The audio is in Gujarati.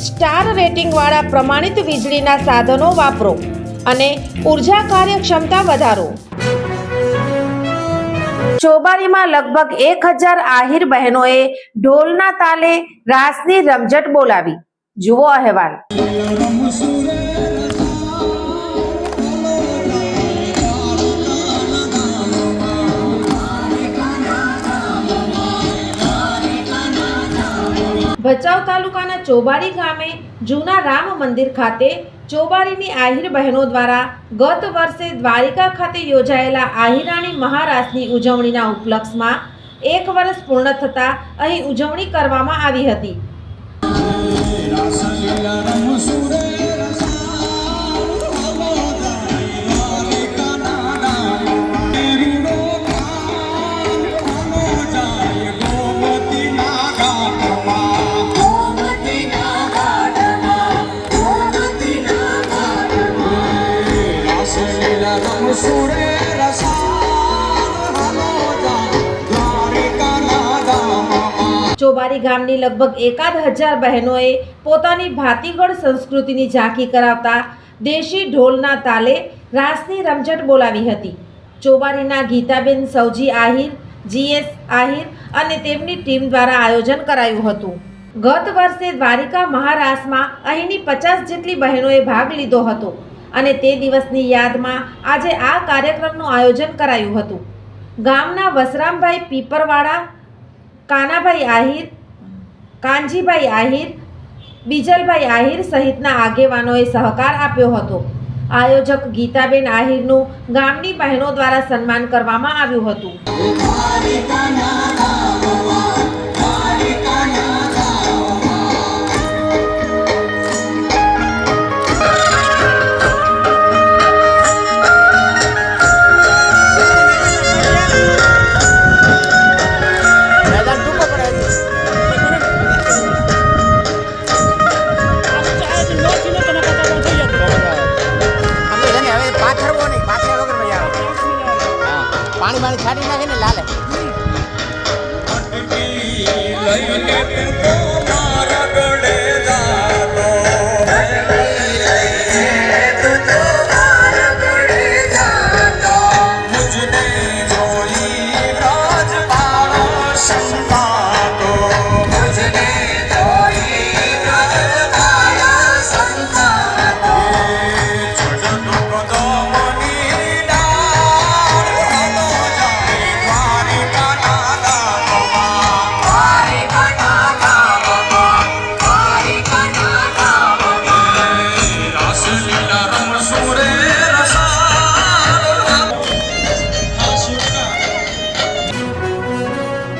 સ્ટાર રેટિંગવાળા પ્રમાણિત વીજળીના સાધનો વાપરો અને ઊર્જા કાર્યક્ષમતા વધારો. ચોબારીમાં લગભગ એક હજાર આહિર બહેનોએ ઢોલના તાલે રાસની રમઝટ બોલાવી. જુઓ અહેવાલ. ભચાઉ તાલુકાના ચોબારી ગામે જૂના રામ મંદિર ખાતે ચોબારીની આહિર બહેનો દ્વારા ગત વર્ષે દ્વારિકા ખાતે યોજાયેલા આહિરાણી મહારાજની ઉજવણીના ઉપલક્ષમાં એક વર્ષ પૂર્ણ થતાં અહીં ઉજવણી કરવામાં આવી હતી. ચોબારી ગામની લગભગ એકાદ હજાર બહેનોએ પોતાની ભાતીગળ સંસ્કૃતિની ઝાંખી કરાવતા દેશી ઢોલના તાલે રાસની રમઝટ બોલાવી હતી. ચોબારીના ગીતાબેન સૌજી આહિર જીએસ આહિર અને તેમની ટીમ દ્વારા આયોજન કરાયું હતું. ગત વર્ષે દ્વારિકા મહારાસમાં અહીંની પચાસ જેટલી બહેનોએ ભાગ લીધો હતો. અને તે દિવસની યાદમાં આજે આ કાર્યક્રમનું આયોજન કરાયું હતું. ગામના વસરામભાઈ પીપરવાળા, કાનાભાઈ આહિર, કાનજીભાઈ આહિર, બીજલભાઈ આહિર સહિતના આગેવાનોએ સહકાર આપ્યો હતો. આયોજક ગીતાબેન આહિરનું ગામની બહેનો દ્વારા સન્માન કરવામાં આવ્યું હતું. Baixa,